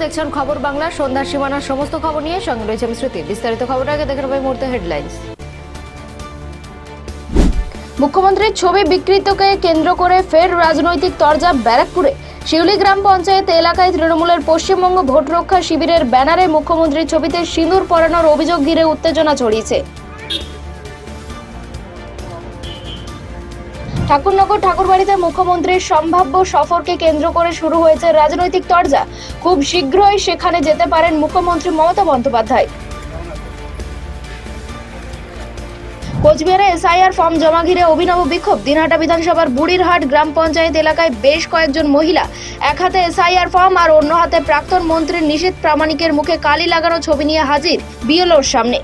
দেখছেন খবর বাংলা, সন্ধ্যার সীমানার সমস্ত খবর নিয়ে সঙ্গে রয়েছে আমি শ্রুতি। বিস্তারিত খবর আগে দেখে নেবে মুহূর্তে হেডলাইন্স মুখ্যমন্ত্রীর ছবি বিকৃতকে কেন্দ্র করে ফের রাজনৈতিক তরজা ব্যারাকপুরে। শিউলি গ্রাম পঞ্চায়েত এলাকায় তৃণমূলের পশ্চিমবঙ্গ ভোট রক্ষা শিবিরের ব্যানারে মুখ্যমন্ত্রীর ছবিতে সিঁদুর পরানোর অভিযোগ ঘিরে উত্তেজনা ছড়িয়েছে। ঠাকুরনগর ঠাকুরবাড়িতে মুখ্যমন্ত্রীর সম্ভাব্য সফরকে কেন্দ্র করে শুরু হয়েছে রাজনৈতিক তরজা। খুব শীঘ্রই সেখানে যেতে পারেন মুখ্যমন্ত্রী মমতা বন্দ্যোপাধ্যায়। কোচবিহারে এসআইআর ফর্ম জমা ঘিরে অভিনব বিক্ষোভ। দিনহাটা বিধানসভার বুড়িরহাট গ্রাম পঞ্চায়েত এলাকায় বেশ কয়েকজন মহিলা এক হাতে এসআইআর ফর্ম আর অন্য হাতে প্রাক্তন মন্ত্রী নিশীথ প্রামাণিকের মুখে কালি লাগানো ছবি নিয়ে হাজির বিএলওর সামনে।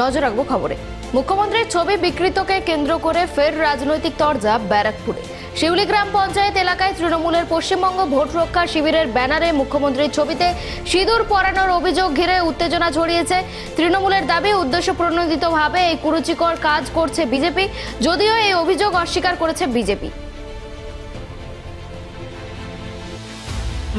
নজর রাখব খবরে। মুখ্যমন্ত্রীর ছবি বিকৃতকে কেন্দ্র করে ফের রাজনৈতিক তরজা ব্যারাকপুরে। শিউলি গ্রাম পঞ্চায়েত এলাকায় তৃণমূলের পশ্চিমবঙ্গ ভোট রক্ষা শিবিরের ব্যানারে মুখ্যমন্ত্রীর ছবিতে সিঁদুর পরানোর অভিযোগ ঘিরে উত্তেজনা ছড়িয়েছে। তৃণমূলের দাবি, উদ্দেশ্য প্রণোদিতভাবে এই কুরুচিকর কাজ করছে বিজেপি, যদিও এই অভিযোগ অস্বীকার করেছে বিজেপি।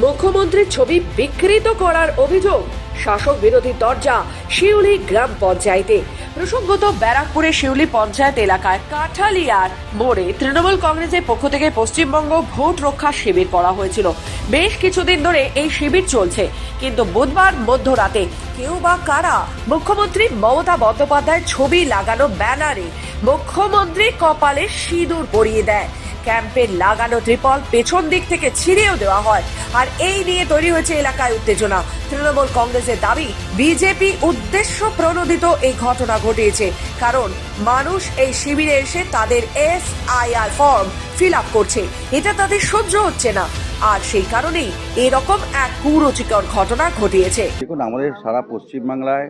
মুখ্যমন্ত্রীর ছবি বিকৃত করার অভিযোগ, শাসক বিরোধী দরজা শিউলি গ্রাম পঞ্চায়েতে। প্রসঙ্গত ব্যারাকপুরের শিউলি পঞ্চায়েত এলাকায় কাঠালিয়ার মোড়ে তৃণমূল কংগ্রেসের পক্ষ থেকে পশ্চিমবঙ্গ ভোট রক্ষা শিবির করা হয়েছিল। বেশ কিছুদিন ধরে এই শিবির চলছে। কিন্তু বুধবার মধ্যরাতে কেউ বা কারা মুখ্যমন্ত্রী মমতা বন্দ্যোপাধ্যায়ের ছবি লাগানো ব্যানারে মুখ্যমন্ত্রী কপালে সিঁদুর পরিয়ে দেয়। ক্যাম্পের লাগানো ত্রিপল পেছন দিক থেকে ছিঁড়েও দেওয়া হয়। আর এই নিয়ে তৈরি হয়েছে এলাকায় উত্তেজনা। তৃণমূল কংগ্রেসের দাবি, বিজেপি উদ্দেশ্য প্রণোদিত এই ঘটনা ঘটিয়েছে। কারণ মানুষ এই শিবিরে এসে তাদের S I R form fill up করছে। এটা তাদের সহ্য হচ্ছে না। আর সেই কারণেই এরকম এক কুরুচিকর ঘটনা ঘটিয়েছে। দেখুন, আমাদের সারা পশ্চিমবাংলায়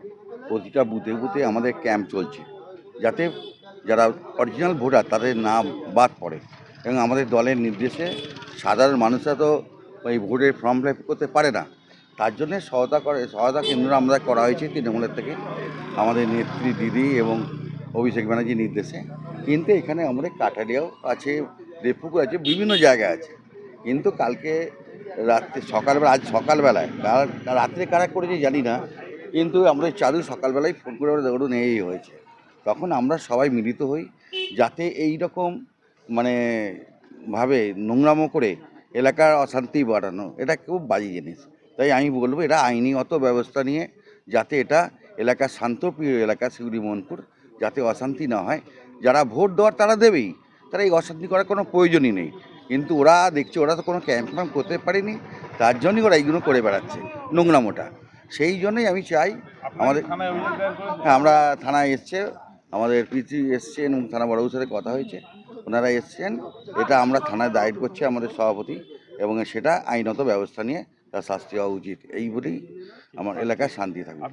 প্রতিটা বুথে বুথে আমাদের ক্যাম্প চলছে। যাতে যারা অরিজিনাল ভোটার, তাদের নাম বাদ পড়ে। এবং আমাদের দলের নির্দেশে সাধারণ মানুষরা তো এই ভোটের ফর্ম ফিল করতে পারে না। তার জন্য সহায়তা করে, সহায়তা কেন্দ্র আমরা করা হয়েছে তৃণমূলের থেকে। আমাদের নেত্রী দিদি এবং অভিষেক ব্যানার্জির নির্দেশে। কিন্তু এখানে আমাদের কাঠালিয়াও আছে দেবপুকুর আছে, বিভিন্ন জায়গায় আছে। কিন্তু কালকে রাত্রে, সকালবেলা, আজ সকালবেলায় রাত্রে কারা করেছে জানি না, কিন্তু আমরা চালু সকালবেলায় ফোন করে ধরুন এই হয়েছে। তখন আমরা সবাই মিলিত হই, যাতে এই রকম মানে ভাবে নোংরামো করে এলাকার অশান্তি বাড়ানো এটা খুব বাজে জিনিস। তাই আমি বলব এটা আইনিগত ব্যবস্থা নিয়ে যাতে এটা এলাকার শান্তপ্রিয় এলাকা শিউরি মোহনপুর যাতে অশান্তি না হয়। যারা ভোট দেওয়ার তারা দেবেই তারা এই অশান্তি করার কোনো প্রয়োজনই নেই। কিন্তু ওরা দেখছে ওরা তো কোনো ক্যাম্প ফ্যাম্প করতে পারেনি তার জন্যই ওরা এইগুলো করে বেড়াচ্ছে নোংরামোটা। সেই জন্যই আমি চাই আমাদের হ্যাঁ আমরা থানায় এসছে আমাদের পিসি এসছেন এবং থানা বড়বাবুর সাথে কথা হয়েছে। ওনারা এসছেন। এটা আমরা থানায় দায়ের করছি আমাদের সভাপতি এবং সেটা আইনত ব্যবস্থা নিয়ে তার শাস্তি হওয়া উচিত। এই বলেই আমার এলাকায় শান্তি থাকবে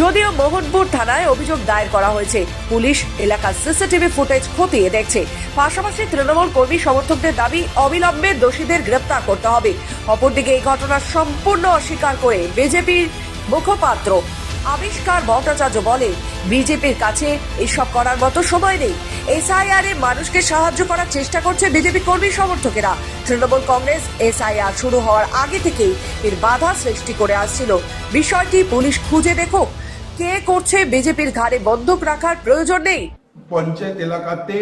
যদিও মোহনপুর থানায় অভিযোগ দায়ের করা হয়েছে পুলিশ এলাকার সিসিটিভি ফুটেজ খতিয়ে দেখছে। পাশাপাশি তৃণমূল কর্মী সমর্থকদের দাবি অবিলম্বে দোষীদের গ্রেপ্তার করতে হবে। অপরদিকে এই ঘটনা সম্পূর্ণ অস্বীকার করে বিজেপির মুখপাত্র আবিষ্কার ভট্টাচার্য বলে বিজেপির কাছে এসব করার মতো সময় নেই। এসআইআর এ মানুষকে সাহায্য করার চেষ্টা করছে বিজেপি কর্মী সমর্থকেরা। তৃণমূল কংগ্রেস এসআইআর শুরু হওয়ার আগে থেকেই এর বাধা সৃষ্টি করে আসছিল। বিষয়টি পুলিশ খুঁজে দেখো কে করছে বিজেপির ঘাড়ে বন্দুক রাখার প্রয়োজন নেই। পঞ্চায়েত এলাকাতে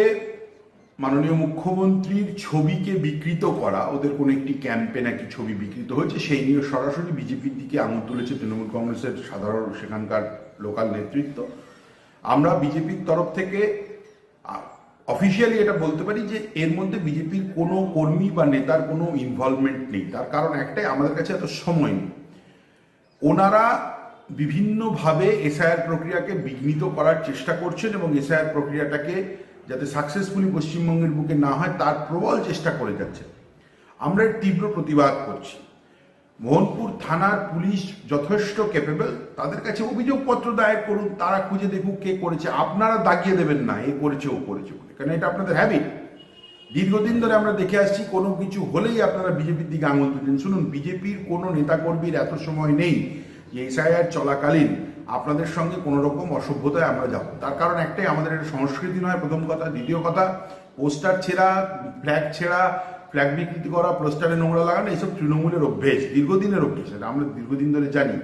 মাননীয় মুখ্যমন্ত্রীর ছবিকে বিকৃত করা, ওদের কোনো একটি ক্যাম্পে নাকি ছবি বিকৃত হয়েছে, সেই নিয়ে সরাসরি বিজেপির দিকে আঙুল তুলেছে তৃণমূল কংগ্রেসের সাধারণ সেখানকার লোকাল নেতৃত্ব। আমরা বিজেপির তরফ থেকে অফিসিয়ালি এটা বলতে পারি যে এর মধ্যে বিজেপির কোনো কর্মী বা নেতার কোনো ইনভলভমেন্ট নেই। তার কারণ একটাই, আমাদের কাছে এত সময় নেই। ওনারা বিভিন্নভাবে এসআইআর প্রক্রিয়াকে বিঘ্নিত করার চেষ্টা করছেন এবং এসআইআর প্রক্রিয়াটাকে যাতে সাকসেসফুলি পশ্চিমবঙ্গের বুকে না হয়, তার প্রবল চেষ্টা করে যাচ্ছেন আমরা তীব্র প্রতিবাদ করছি। মোহনপুর থানার পুলিশ যথেষ্ট ক্যাপেবল তাদের কাছে অভিযোগপত্র দায়ের করুন, তারা খুঁজে দেখুক কে করেছে। আপনারা দাগিয়ে দেবেন না, এ করেছে, ও করেছে। কারণ এটা আপনাদের হ্যাবিট দীর্ঘদিন ধরে আমরা দেখে আসছি, কোনো কিছু হলেই আপনারা বিজেপির দিকে আঙুল তুলছেন শুনুন, বিজেপির কোনো নেতাকর্মীর এত সময় নেই যে এসআইআর চলাকালীন আপনাদের সঙ্গে কোনো রকম অসভ্যতায় আমরা যাব। তার কারণ একটাই, আমাদের এটা সংস্কৃতি নয়, প্রথম কথা। দ্বিতীয় কথা, পোস্টার ছেঁড়া, ফ্ল্যাগ ছেঁড়া, ফ্ল্যাগ বিকৃতি করা, পোস্টারে নোংরা লাগানো, এইসব তৃণমূলের অভ্যেস, দীর্ঘদিনের অভ্যেস। এটা আমরা দীর্ঘদিন ধরে জানি।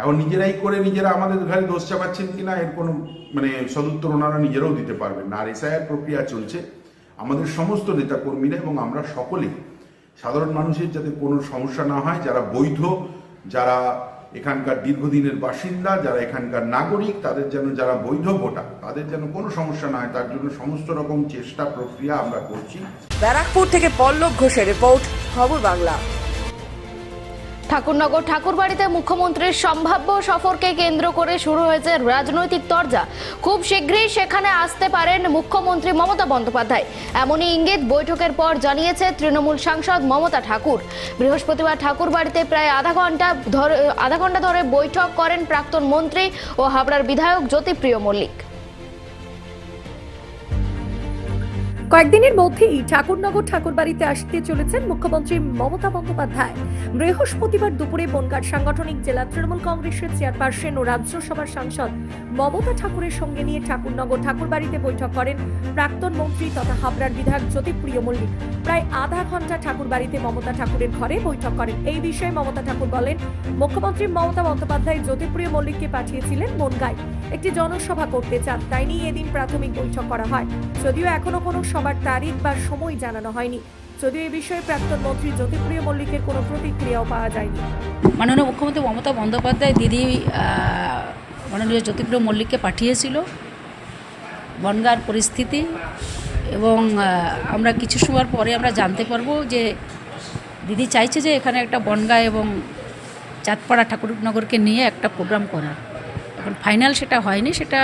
এখন নিজেরাই করে নিজেরা আমাদের ঘরে দোষ চাপাচ্ছেন কিনা, এর কোনো মানে সদুত্তর ওনারা নিজেরাও দিতে পারবেন না। আর এসআইআর প্রক্রিয়া চলছে। আমাদের সমস্ত নেতাকর্মীরা এবং আমরা সকলেই সাধারণ মানুষের যাতে কোনো সমস্যা না হয়, যারা বৈধ, যারা এখানকার দীর্ঘদিনের বাসিন্দা, যারা এখানকার নাগরিক, তাদের যেন যারা বৈধ ভোটার, তাদের যেন কোনো সমস্যা না হয়, তার জন্য সমস্ত রকম চেষ্টা প্রক্রিয়া আমরা করছি। ব্যারাকপুর থেকে পল্লব ঘোষের রিপোর্ট, খবর বাংলা। ঠাকুরনগর ঠাকুরবাড়িতে মুখ্যমন্ত্রীর সম্ভাব্য সফরকে কেন্দ্র করে শুরু হয়েছে রাজনৈতিক তরজা। খুব শীঘ্রই সেখানে আসতে পারেন মুখ্যমন্ত্রী মমতা বন্দ্যোপাধ্যায়। এমনই ইঙ্গিত বৈঠকের পর জানিয়েছে তৃণমূল সাংসদ মমতা ঠাকুর। বৃহস্পতিবার ঠাকুরবাড়িতে প্রায় আধা ঘণ্টা ধরে আধা ঘণ্টা ধরে বৈঠক করেন প্রাক্তন মন্ত্রী ও হাবড়ার বিধায়ক জ্যোতিপ্রিয় মল্লিক। কয়েকদিনের মধ্যেই ঠাকুরনগর ঠাকুরবাড়িতে আসতে চলেছেন মুখ্যমন্ত্রী মমতা বন্দ্যোপাধ্যায়। বৃহস্পতিবার দুপুরে বনগাঁ সাংগঠনিক জেলা তৃণমূল কংগ্রেসের চেয়ারপারসন ও রাজ্যসভার সাংসদ মমতা ঠাকুরের সঙ্গে নিয়ে ঠাকুরনগর ঠাকুরবাড়িতে বৈঠক করেন প্রাক্তন মন্ত্রী তথা হাবড়ার বিধায়ক জ্যোতিপ্রিয় মল্লিক। প্রায় আধা ঘণ্টা ঠাকুরবাড়িতে মমতা ঠাকুরের ঘরে বৈঠক করেন। এই বিষয়ে মমতা ঠাকুর বলেন, মুখ্যমন্ত্রী মমতা বন্দ্যোপাধ্যায় জ্যোতিপ্রিয় মল্লিককে পাঠিয়েছিলেন বনগাঁয়। একটি জনসভা করতে চান, তাই নিয়ে এদিন প্রাথমিক বৈঠক করা হয়। যদিও এখনও কোনো সবার তারিখ বা সময় জানানো হয়নি। যদিও এ বিষয়ে প্রাক্তন মন্ত্রী জ্যোতিপ্রিয় মল্লিকের কোনো প্রতিক্রিয়াও পাওয়া যায়নি। মাননীয় মুখ্যমন্ত্রী মমতা বন্দ্যোপাধ্যায় দিদি মাননীয় জ্যোতিপ্রিয় মল্লিককে পাঠিয়েছিল বনগার পরিস্থিতি এবং আমরা কিছু সময় পরে আমরা জানতে পারব যে দিদি চাইছে যে এখানে একটা বনগা এবং চাঁদপাড়া ঠাকুরনগরকে নিয়ে একটা প্রোগ্রাম করার। এখন ফাইনাল সেটা হয়নি, সেটা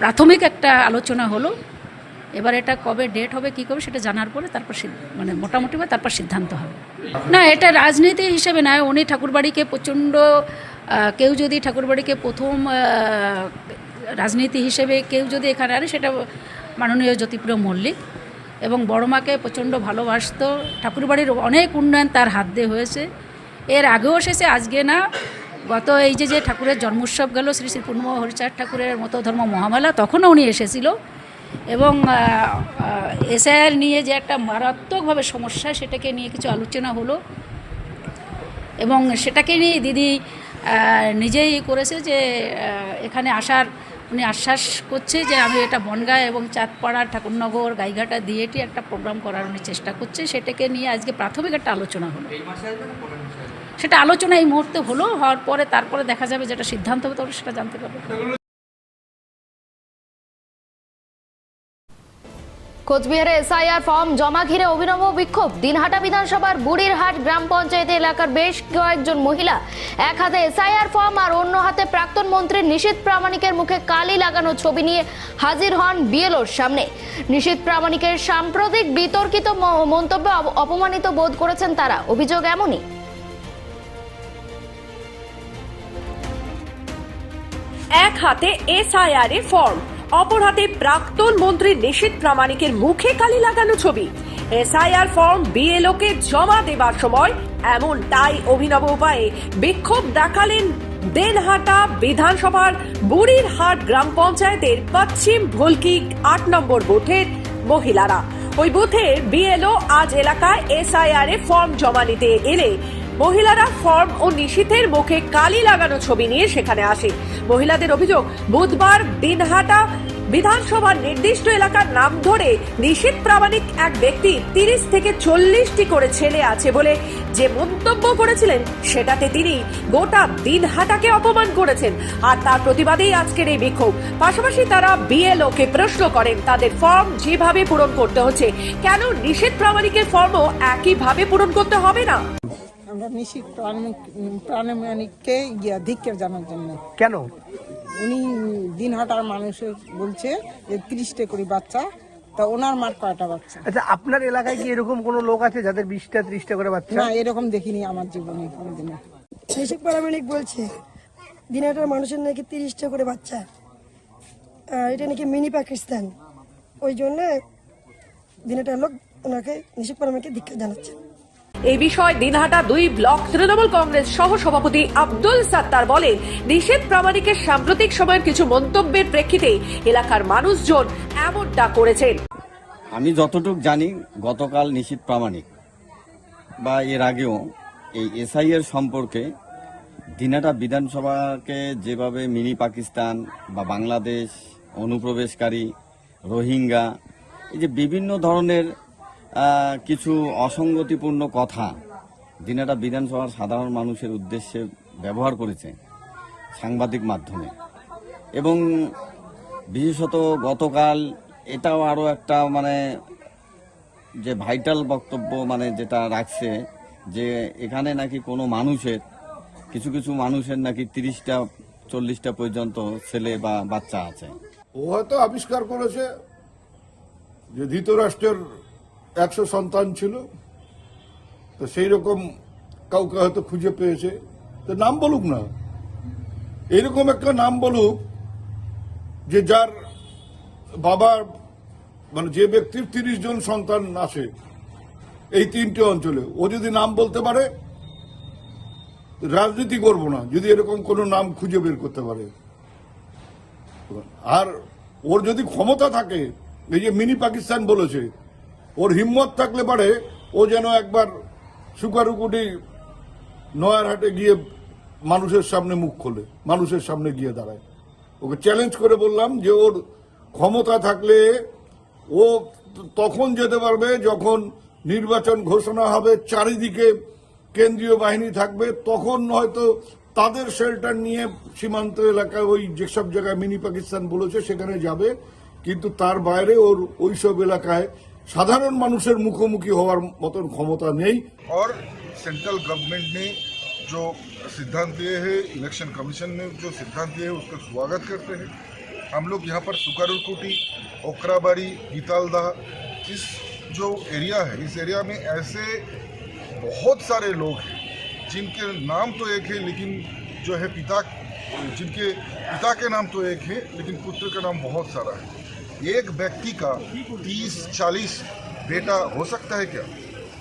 প্রাথমিক একটা আলোচনা হলো। এবার এটা কবে ডেট হবে, কী করবে সেটা জানার পরে তারপর মানে মোটামুটি বা তারপর সিদ্ধান্ত হবে। না, এটা রাজনীতি হিসেবে নয়, উনি ঠাকুরবাড়িকে প্রচণ্ড কেউ যদি ঠাকুরবাড়িকে প্রথম রাজনীতি হিসেবে কেউ যদি এখানে আনে, সেটা মাননীয় জ্যোতিপ্রিয় মল্লিক এবং বড়মাকে প্রচণ্ড ভালোবাসতো। ঠাকুরবাড়ির অনেক উন্নয়ন তার হাত দিয়ে হয়েছে। এর আগেও এসেছে, আজকে না গত এই যে যে ঠাকুরের জন্মোৎসব গেল, শ্রী শ্রী পূর্ণ হরিচাঁদ ঠাকুরের মতো ধর্ম মহামেলা তখনও উনি এসেছিল। এবং এসআইআর নিয়ে যে একটা মারাত্মকভাবে সমস্যা, সেটাকে নিয়ে কিছু আলোচনা হলো। এবং সেটাকে নিয়ে দিদি নিজেই করেছে যে এখানে আসার, উনি আশ্বাস করছে যে, আমি এটা বনগাঁ এবং চাঁদপাড়া, ঠাকুরনগর, গাইঘাটা, দিয়েটি একটা প্রোগ্রাম করার উনি চেষ্টা করছে। সেটাকে নিয়ে আজকে প্রাথমিক একটা আলোচনা হলো। সেটা আলোচনা এই মুহূর্তে হলো, হওয়ার পরে তারপরে দেখা যাবে যেটা সিদ্ধান্ত হবে তখন সেটা জানতে পারবে। কোচবিহারে এসআইআর ফর্ম জমা ঘিরে অভিনব বিক্ষোভ। দিনহাটা বিধানসভার বুড়িরহাট গ্রাম পঞ্চায়েত এলাকার বেশ কয়েকজন মহিলা এক হাতে এসআইআর ফর্ম আর অন্য হাতে প্রাক্তন মন্ত্রী নিশীত প্রামাণিকের মুখে কালি লাগানো ছবি নিয়ে হাজির হন বিএলওর সামনে। নিশীত প্রামাণিকের সাম্প্রতিক বিতর্কিত মন্তব্যে অপমানিত বোধ করেছেন তারা। অভিযোগ এমনই। এক হাতে এসআইআর এর ফর্ম অপর হাতে প্রাক্তন মন্ত্রী নিশীত প্রামাণিকের মুখে কালি লাগানো ছবি। এসআইআর ফর্ম বিএলও কে জমা দেবার সময় এমন তাই অভিনব উপায়ে বিক্ষোভ দেখালেন দেনহাটা বিধানসভার বুড়িরহাট গ্রাম পঞ্চায়েতের পশ্চিম ভুলকি আট নম্বর বুথের মহিলারা। ওই বুথের বিএলও আজ এলাকায় এসআইআর এ ফর্ম জমা নিতে এলে মহিলারা ফর্ম ও নিশীথের মুখে কালি লাগানো ছবি নিয়ে সেখানে আসে। মহিলাদের অভিযোগ, বুধবার দিনহাটা বিধানসভার নির্দিষ্ট এলাকার নাম ধরে নিশীথ প্রামাণিক এক ব্যক্তি তিরিশ থেকে চল্লিশটি করে ছেলে আছে বলে যে মন্তব্য করেছিলেন, সেটাতে তিনি গোটা দিনহাটাকে অপমান করেছেন আর তার প্রতিবাদেই আজকের এই বিক্ষোভ। পাশাপাশি তারা বিএলও কে প্রশ্ন করেন, তাদের ফর্ম যেভাবে পূরণ করতে হচ্ছে, কেন নিষেধ প্রামাণিকের ফর্মও একইভাবে পূরণ করতে হবে না? আমরা নিশ্চিত প্রাণমানিককে গিয়া ধিক্কার জানার জন্য। কেন? উনি দিনহাটার মানুষের বলছে যে তিরিশটা করে বাচ্চা তা ওনার মার কয়টা বাচ্চা? আচ্ছা আপনার এলাকায় কি এরকম কোনো লোক আছে যাদের বিশটা ত্রিশটা করে বাচ্চা? না এরকম দেখিনি আমার জীবনে কোনোদিনও। শৈশব প্যারামেডিক বলছে দিনাটার মানুষের নাকি তিরিশটা করে বাচ্চা। আর এটা নাকি মিনি পাকিস্তান। ওই জন্য দিনাটার লোক ওনাকে নিশিক প্যারামেডিকে দীক্ষা জানাচ্ছে এই বিষয়ে দিনহাটা দুই ব্লক তৃণমূল কংগ্রেস সহ সভাপতি আব্দুল সাত্তার বলেন, নিষেধ প্রামাণিকের সাম্প্রতিক সময়ের কিছু মন্তব্যের প্রেক্ষিতে এলাকার মানুষজন এমনটা করেছেন। আমি যতটুক জানি, গতকাল নিশীত প্রামাণিক বা এর আগেও এই এসআইয়ের সম্পর্কে দিনাটা বিধানসভাকে যেভাবে মিনি পাকিস্তান বা বাংলাদেশ অনুপ্রবেশকারী, রোহিঙ্গা, এই যে বিভিন্ন ধরনের কিছু অসঙ্গতিপূর্ণ কথা। দিনাটা বিধানসভার সাধারণ মানুষের উদ্দেশ্যে ব্যবহার করেছে সাংবাদিক মাধ্যমে। এবং বিশেষত গতকাল এটাও আরও একটা মানে যে ভাইটাল বক্তব্য মানে যেটা রাখছে যে এখানে নাকি কোনো মানুষের, কিছু কিছু মানুষের নাকি তিরিশটা, চল্লিশটা পর্যন্ত ছেলে বা বাচ্চা আছে। ও হয়তো আবিষ্কার করেছে যে ধৃতরাষ্ট্রের একশো সন্তান ছিল, তো সেই রকম কাউকে হয়তো খুঁজে পেয়েছে। তো নাম বলুক না। এরকম একটা নাম বলুক যে যার বাবার মানে যে ব্যক্তির তিরিশ জন সন্তান আসে এই তিনটে অঞ্চলে, ও যদি নাম বলতে পারে, রাজনীতি করব না, যদি এরকম কোনো নাম খুঁজে বের করতে পারে। আর ওর যদি ক্ষমতা থাকে, এই যে মিনি পাকিস্তান বলেছে ওর হিম্মত থাকলে পারে ও যেন একবার সুকারুকুটি নয়ারহাটে গিয়ে মানুষের সামনে মুখ খোলে, মানুষের সামনে গিয়ে দাঁড়ায়। ওকে চ্যালেঞ্জ করে বললাম যে ওর ক্ষমতা থাকলে ও তখন যেতে পারবে যখন নির্বাচন ঘোষণা হবে, চারিদিকে কেন্দ্রীয় বাহিনী থাকবে, তখন হয়তো তাদের শেল্টার নিয়ে সীমান্ত এলাকায় ওই যেসব জায়গায় মিনি পাকিস্তান বলেছে সেখানে যাবে, কিন্তু তার বাইরে ওর ওইসব এলাকায় साधारण मानुषर मुखोमुखी हार मतन क्षमता नहीं और सेंट्रल गवर्नमेंट ने जो सिद्धांत दिए है इलेक्शन कमीशन ने जो सिद्धांत दिए है, उसका स्वागत करते हैं। हम लोग यहाँ पर सुकारुकुटी ओकराबारी गीतालदा इस जो एरिया है, इस एरिया में ऐसे बहुत सारे लोग हैं, जिनके नाम तो एक है, लेकिन जो है पिता, जिनके पिता के नाम तो एक है, लेकिन पुत्र का नाम बहुत सारा है। एक व्यक्ति का तीस, चालीस बेटा हो सकता है क्या?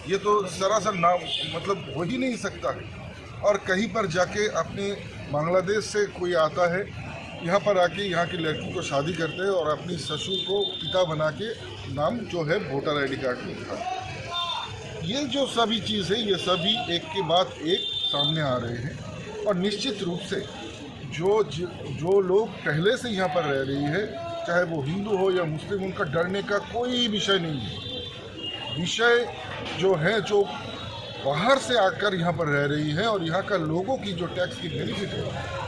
ये तो सरासर नाम मतलब हो ही नहीं सकता है। और कहीं पर जाके अपने बांग्लादेश से कोई आता है, यहाँ पर आके यहाँ की लड़की को शादी करते हैं और अपनी ससुर को पिता बना के नाम जो है वोटर आईडी कार्ड में लिखा ये जो सभी चीज़ है, ये सभी एक के बाद एक सामने आ रहे हैं। और निश्चित रूप से जो जो लोग पहले से यहाँ पर रह रही है चाहे वो हिंदू हो या मुस्लिम उनका डरने का कोई विषय नहीं है विषय जो है जो बाहर से आकर यहाँ पर रह रही है और यहाँ का लोगों की जो टैक्स की बेनिफिट है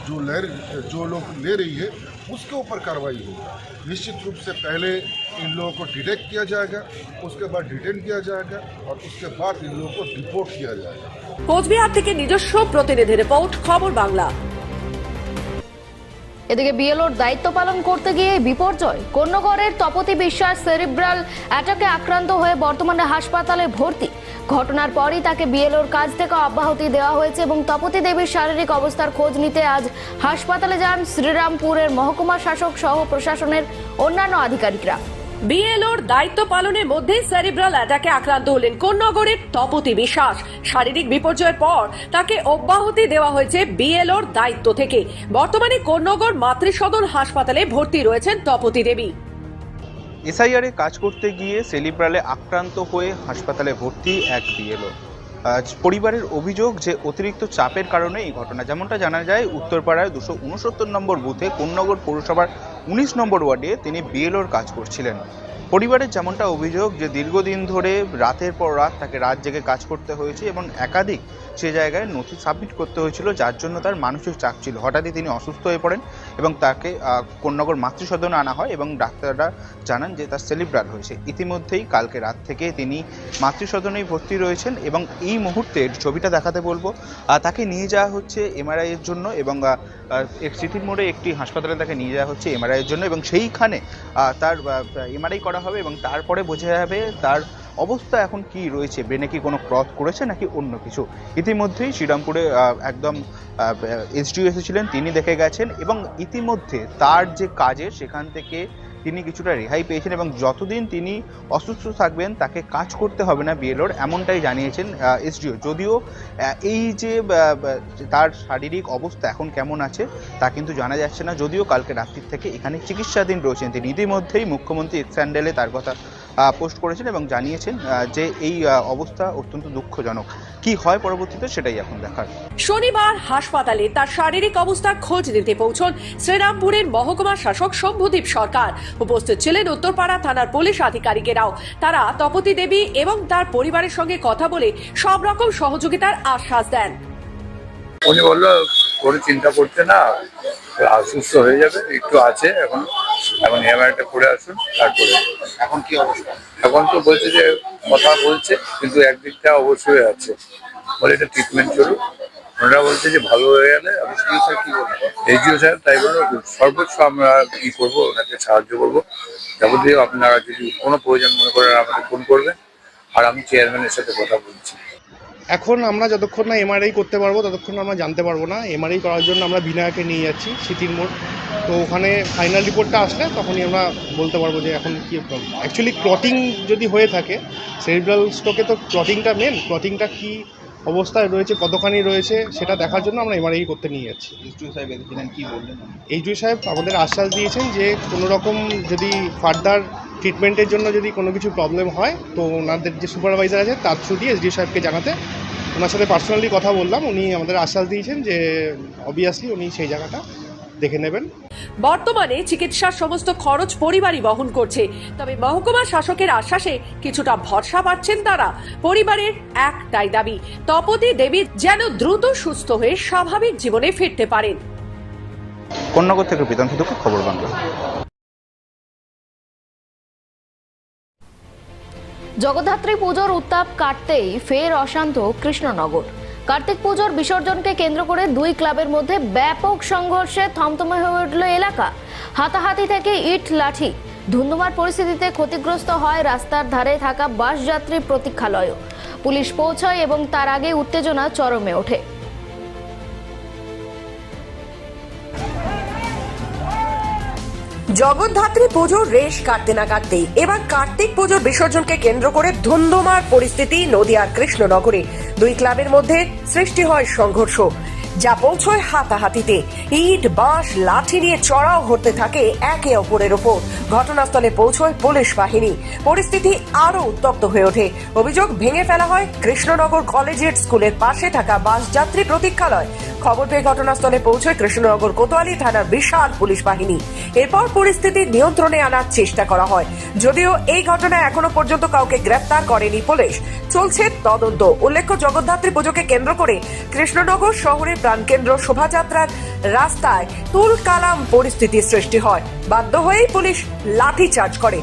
जो ले जो लोग ले रही है उसके ऊपर कार्रवाई होगी निश्चित रूप से पहले इन लोगों को डिटेक्ट किया जाएगा उसके बाद डिटेन किया जाएगा और उसके बाद इन लोगों को डिपोर्ट किया जाएगा কোচবিহার থেকে নিজস্ব প্রতিনিধি রিপোর্ট খবর বাংলা এদিকে বিএলওর দায়িত্ব পালন করতে গিয়ে বিপর্যয়। কন্যগড়ের তপতি বিশ্বাস সেরিব্রাল অ্যাটাকে আক্রান্ত হয়ে বর্তমানে হাসপাতালে ভর্তি। ঘটনার পরই তাকে বিএলওর কাজ থেকে অব্যাহতি দেওয়া হয়েছে এবং তপতি দেবীর শারীরিক অবস্থার খোঁজ নিতে আজ হাসপাতালে যান শ্রীরামপুরের মহকুমা শাসক সহ প্রশাসনের অন্যান্য আধিকারিকরা। বিএলওর দায়িত্ব পালনের মধ্যে সেরিব্রাল অ্যাটাকে আক্রান্ত হলেন কোন কোন্নগরের তপতি বিশ্বাস। শারীরিক বিপর্যয়ের পর তাকে অব্যাহতি দেওয়া হয়েছে বিএলওর দায়িত্ব থেকে। বর্তমানে কোন্নগর মাতৃসদন হাসপাতালে ভর্তি রয়েছেন তপতি দেবী। এসআইআরে কাজ করতে গিয়ে সেলিব্রালে আক্রান্ত হয়ে হাসপাতালে ভর্তি এক বিএলও। আজ পরিবারের অভিযোগ যে অতিরিক্ত চাপের কারণে এই ঘটনা, যেমনটা জানা যায়, উত্তরপাড়ায় দুশো উনসত্তর নম্বর বুথে কোন্নগর পৌরসভার উনিশ নম্বর ওয়ার্ডে তিনি বিএলওর কাজ করছিলেন। পরিবারের যেমনটা অভিযোগ যে দীর্ঘদিন ধরে রাতের পর রাত তাকে রাত জেগে কাজ করতে হয়েছে এবং একাধিক সে জায়গায় নথি সাবমিট করতে হয়েছিল, যার জন্য তার মানসিক চাপ ছিল। হঠাৎই তিনি অসুস্থ হয়ে পড়েন। এবং তাকে আহ, কোন্নগর মাতৃসদনে আনা হয় এবং ডাক্তাররা জানান যে তার সেলিব্রাল হয়েছে। ইতিমধ্যেই কালকে রাত থেকে তিনি মাতৃসদনেই ভর্তি রয়েছেন এবং এই মুহূর্তের ছবিটা দেখাতে বলব। তাকে নিয়ে যাওয়া হচ্ছে এমআরআই এর জন্য এবং স্মৃতির মোড়ে একটি হাসপাতালে তাকে নিয়ে যাওয়া হচ্ছে এমআরআই এর জন্য এবং সেইখানে তার এমআরআই করা হবে এবং তারপরে বোঝা যাবে তার অবস্থা এখন কি রয়েছে? ব্রেনে কি কোনো ক্রস করেছে নাকি অন্য কিছু? ইতিমধ্যেই শ্রীরামপুরে একদম এসডিও এসেছিলেন, তিনি দেখে গেছেন এবং ইতিমধ্যে তার যে কাজের সেখান থেকে তিনি কিছুটা রেহাই পেয়েছেন এবং যতদিন তিনি অসুস্থ থাকবেন, তাকে কাজ করতে হবে না বিএলওর, এমনটাই জানিয়েছেন এসডিও। যদিও এই যে তার শারীরিক অবস্থা এখন কেমন আছে, তা কিন্তু জানা যাচ্ছে না। যদিও কালকে রাত্রির থেকে এখানে চিকিৎসাধীন রয়েছেন তিনি। ইতিমধ্যেই মুখ্যমন্ত্রী স্যান্ডেলে তার কথা পোস্ট করেছেন এবং জানিয়েছেন যে এই অবস্থা অত্যন্ত দুঃখজনক। কি হয় পরবর্তীতে সেটাই এখন দেখার। শনিবার হাসপাতালে তার শারীরিক অবস্থার খোঁজ নিতে পৌঁছন শ্রীরামপুরের মহকুমা শাসক শম্ভুদীপ সরকার। উপস্থিত ছিলেন উত্তরপাড়া থানার পুলিশ আধিকারিকেরাও। তারা তপতি দেবী এবং তার পরিবারের সঙ্গে কথা বলে সব রকম সহযোগিতার আশ্বাস দেন। উনি বলল কোনো চিন্তা করতে না সুস্থ হয়ে যাবে একটু আছে এখন। এখন এমআইটা করে আসুন তারপরে। এখন কি অবস্থা? এখন তো বলছে যে কথা বলছে কিন্তু একদিকটা অবশ্যই আছে। বলে এটা ট্রিটমেন্ট চলুক। ওনারা বলছে যে ভালো হয়ে গেলে এসডিও স্যার কি বলব এসডিও স্যার তাই বলল সর্বোচ্চ আমরা কি করব ওনাকে সাহায্য করব। যাবতীয় আপনারা যদি কোনো প্রয়োজন মনে করেন আমাকে ফোন করবেন। আর আমি চেয়ারম্যানের সাথে কথা বলছি। এখন আমরা যতক্ষণ না এমআরআই করতে পারব ততক্ষণ আমরা জানতে পারব না। এমআরআই করার জন্য আমরা বিনায়কে নিয়ে যাচ্ছি সিটির মোড়। তো ওখানে ফাইনাল রিপোর্টটা আসলে তখনই আমরা বলতে পারব যে এখন কি অ্যাকচুয়ালি ক্লটিং যদি হয়ে থাকে সেরিব্রাল স্টোকে তো ক্লটিংটা মেন ক্লটিংটা কি অবস্থায় রয়েছে কতখানি রয়েছে সেটা দেখার জন্য আমরা এমআরআই করতে নিয়ে যাচ্ছি। এসডিও সাহেব এসেছিলেন কি বললেন? এইচডি সাহেব আমাদের আশ্বাস দিয়েছেন যে কোনো রকম যদি ফার্দার ট্রিটমেন্টের জন্য যদি কোনো কিছু প্রবলেম হয় তো ওনাদের যে সুপারভাইজার আছে তার থ্রু দিয়ে এসডি সাহেবকে জানাতে ওনার সাথে পার্সোনালি কথা বললাম। উনি আমাদের আশ্বাস দিয়েছেন যে অবভিয়াসলি উনি সেই জায়গাটা দেখে নেবেন। বর্তমানে চিকিৎসার সমস্ত খরচ পরিবারই বহন করছে। তবে মহকুমা শাসকের আশ্বাসে কিছুটা ভরসা পাচ্ছেন তারা। পরিবারের একটাই দাবি তপতি দেবী যেন দ্রুত সুস্থ হয়ে স্বাভাবিক জীবনে ফিরতে পারেন। কন্যাগর থেকে সুদক্ষ খবর বাংলা। জগদ্ধাত্রী পুজোর উত্তাপ কাটতেই ফের অশান্ত কৃষ্ণনগর। কার্তিক পুজোর বিসর্জনকে কেন্দ্র করে দুই ক্লাবের মধ্যে ব্যাপক সংঘর্ষে থমথমে হয়ে উঠল এলাকা। হাতাহাতি থেকে ইট লাঠি। ধুন্ধুমার পরিস্থিতিতে ক্ষতিগ্রস্ত হয় রাস্তার ধারে থাকা বাসযাত্রী প্রতীক্ষালয় পুলিশ পৌঁছয় এবং তার আগে উত্তেজনা চরমে ওঠে। জগদ্ধাত্রী পুজোর রেশ কাটতে না কাটতেই এবার কার্তিক পুজোর বিসর্জনকে কেন্দ্র করে ধুন্ধুমার পরিস্থিতি নদিয়ার কৃষ্ণনগরে। দুই ক্লাবের মধ্যে সৃষ্টি হয় সংঘর্ষ। যা পৌঁছয় হাতাহাতিতে। ইট, বাঁশ, লাঠি নিয়ে চড়াও হতে থাকে একে অপরের ওপর। ঘটনাস্থলে পৌঁছয় পুলিশ বাহিনী। পরিস্থিতি আরও উত্তপ্ত হয়ে ওঠে। অভিযোগ ভেঙে ফেলা হয় কৃষ্ণনগর কলেজের স্কুলের পাশে থাকা বাস যাত্রী প্রতীক্ষালয়। খবর পেয়ে ঘটনাস্থলে পৌঁছয় কৃষ্ণনগর কোতোয়ালি থানার বিশাল পুলিশ বাহিনী। এরপর পরিস্থিতি নিয়ন্ত্রণে আনার চেষ্টা করা হয়। যদিও এই ঘটনায় এখনও পর্যন্ত কাউকে গ্রেফতার করেনি পুলিশ। চলছে তদন্ত। উল্লেখ্য জগদ্ধাত্রী পুজোকে কেন্দ্র করে কৃষ্ণনগর শহরের প্রাণকেন্দ্র শোভাযাত্রার রাস্তায় তুল কালাম পরিস্থিতির সৃষ্টি হয়। বাধ্য হয়েই পুলিশ লাঠিচার্জ করে।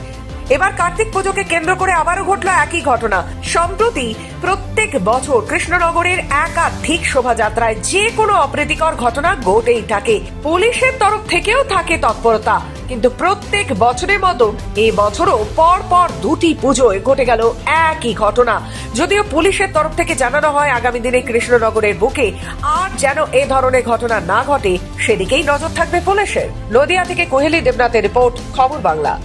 এবার কার্তিক পুজোকে কেন্দ্র করে আবারও ঘটল একই ঘটনা। সম্প্রতি প্রত্যেক বছর কৃষ্ণনগরের একাধিক শোভাযাত্রায় যে কোনো অপ্রীতিকর ঘটনা ঘটেই থাকে। পুলিশের তরফ থেকেও থাকে তৎপরতা। কিন্তু প্রত্যেক বছরের মতো এই বছরও পর পর দুটি পুজোয় ঘটে গেল একই ঘটনা। যদিও পুলিশের তরফ থেকে জানানো হয়, আগামী দিনে কৃষ্ণনগরের বুকে আর যেন এ ধরনের ঘটনা না ঘটে, সেদিকেই নজর থাকবে পুলিশের। নদিয়া থেকে কোহেলি দেবনাথের রিপোর্ট, খবর বাংলা।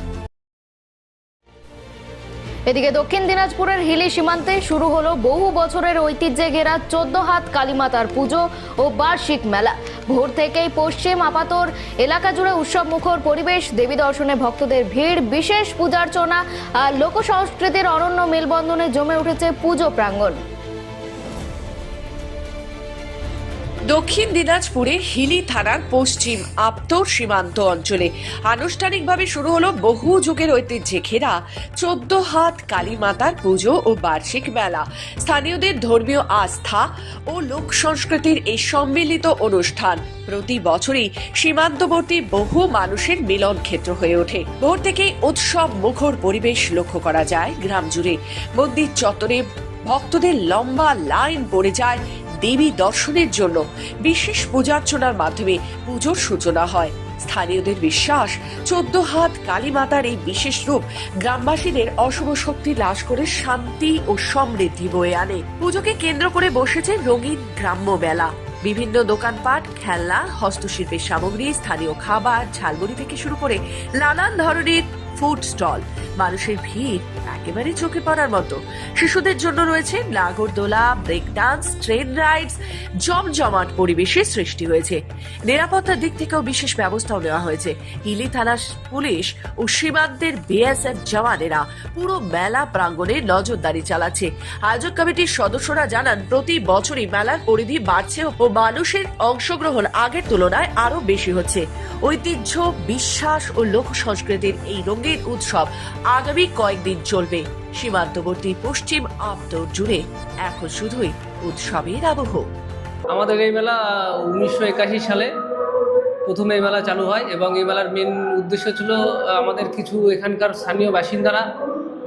এদিকে দক্ষিণ দিনাজপুরের হিলি সীমান্তে শুরু হলো বহু বছরের ঐতিহ্যে ঘেরা চোদ্দ হাত কালীমাতার পুজো ও বার্ষিক মেলা। ভোর থেকেই পশ্চিম আপাতর এলাকা জুড়ে উৎসব মুখর পরিবেশ, দেবী দর্শনে ভক্তদের ভিড়, বিশেষ পূজার্চনা আর লোক সংস্কৃতির অনন্য মেলবন্ধনে জমে উঠেছে পুজো প্রাঙ্গণ। দক্ষিণ দিনাজপুরে হিলি থানার পশ্চিম আপ্তর সীমান্ত অঞ্চলে। আনুষ্ঠানিকভাবে শুরু হলো বহু যুগের ঐতিহ্যে ঘেরা চোদ্দ হাত কালী মাতার পুজো ও বার্ষিক মেলা। স্থানীয়দের ধর্মীয় আস্থা ও লোক সংস্কৃতির এই সম্মিলিত অনুষ্ঠান প্রতি বছরই সীমান্তবর্তী বহু মানুষের মিলন ক্ষেত্র হয়ে ওঠে। ভোর থেকেই উৎসব মুখর পরিবেশ লক্ষ্য করা যায়। গ্রাম জুড়ে মন্দির চত্বরে ভক্তদের লম্বা লাইন পড়ে যায় দেবী দর্শনের জন্য বিশেষ পূজার্চনার মাধ্যমে পুজোর সূচনা হয়। স্থানীয়দের বিশ্বাস, চোদ্দ হাত কালী মাতার এই বিশেষ রূপ গ্রামবাসীদের অশুভ শক্তি লাশ করে শান্তি ও সমৃদ্ধি বয়ে আনে। পুজোকে কেন্দ্র করে বসেছে রঙিন গ্রাম্য মেলা। বিভিন্ন দোকানপাট, খেলনা, হস্তশিল্পের সামগ্রী, স্থানীয় খাবার, ঝালমুড়ি থেকে শুরু করে নানান ধরনের ফুড স্টল মানুষের ভিড় একেবারে চোখে পড়ার মতো। শিশুদের জন্য রয়েছে নাগরদোলা ব্রেক ডান্স ট্রেন রাইডস, জমজমাট পরিবেশের সৃষ্টি হয়েছে। নিরাপত্তার দিক থেকেও বিশেষ ব্যবস্থাও নেওয়া হয়েছে। হিলি থানার পুলিশ ও সীমান্তের বিএসএফ জওয়ানেরা পুরো মেলা প্রাঙ্গণে নজরদারি চালাচ্ছে। আয়োজক কমিটির সদস্যরা জানান, প্রতি বছরই মেলার পরিধি বাড়ছে ও মানুষের অংশগ্রহণ আগের তুলনায় আরও বেশি হচ্ছে। ঐতিহ্য, বিশ্বাস ও লোক সংস্কৃতির এই রঙিন উৎসব আগামী কয়েকদিন চলবে। সীমান্তবর্তী পশ্চিম আপ্তর জুড়ে এখন শুধুই উৎসবের আবহ। আমাদের এই মেলা উনিশশো একাশি সালে প্রথমে এই মেলা চালু হয় এবং এই মেলার মেন উদ্দেশ্য ছিল আমাদের কিছু এখানকার স্থানীয় বাসিন্দারা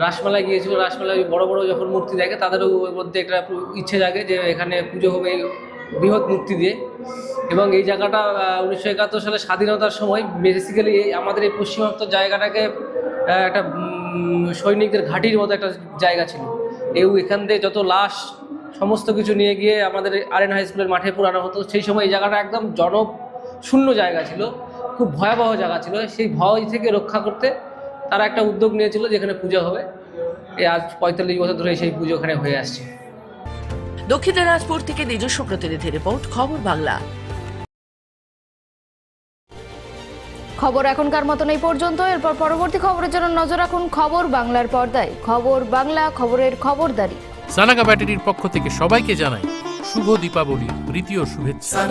রাসমেলায় গিয়েছিল। রাসমেলায় বড় বড় যখন মূর্তি দেখে, তাদেরও মধ্যে একটা ইচ্ছে জাগে যে এখানে পুজো হবে বৃহৎ মূর্তি দিয়ে। এবং এই জায়গাটা উনিশশো একাত্তর সালে স্বাধীনতার সময় বেসিক্যালি আমাদের এই পশ্চিমাত্তর জায়গাটাকে একটা সৈনিকদের ঘাঁটির মতো একটা জায়গা ছিল। এই এখান দিয়ে যত লাশ, সমস্ত কিছু নিয়ে গিয়ে আমাদের আরেন হাই স্কুলের মাঠে পুরানো হতো, সেই সময় এই জায়গাটা একদম জন শূন্য জায়গা ছিল, খুব ভয়াবহ জায়গা ছিল। সেই ভয় থেকে রক্ষা করতে তারা একটা উদ্যোগ নিয়েছিল যেখানে পুজো হবে। এই আজ পঁয়তাল্লিশ বছর ধরে সেই পুজো এখানে হয়ে আসছে। দক্ষিণ দিনাজপুর থেকে নিজস্ব প্রতিনিধি রিপোর্ট, খবর বাংলা। খবর এখনকার মতন এই পর্যন্ত। এরপর পরবর্তী খবরের জন্য নজর রাখুন খবর বাংলার পর্দায়। খবর বাংলা খবরের খবরদারি। সানাকা ব্যাটারির পক্ষ থেকে সবাইকে জানাই শুভ দীপাবলি তৃতীয় শুভেচ্ছা।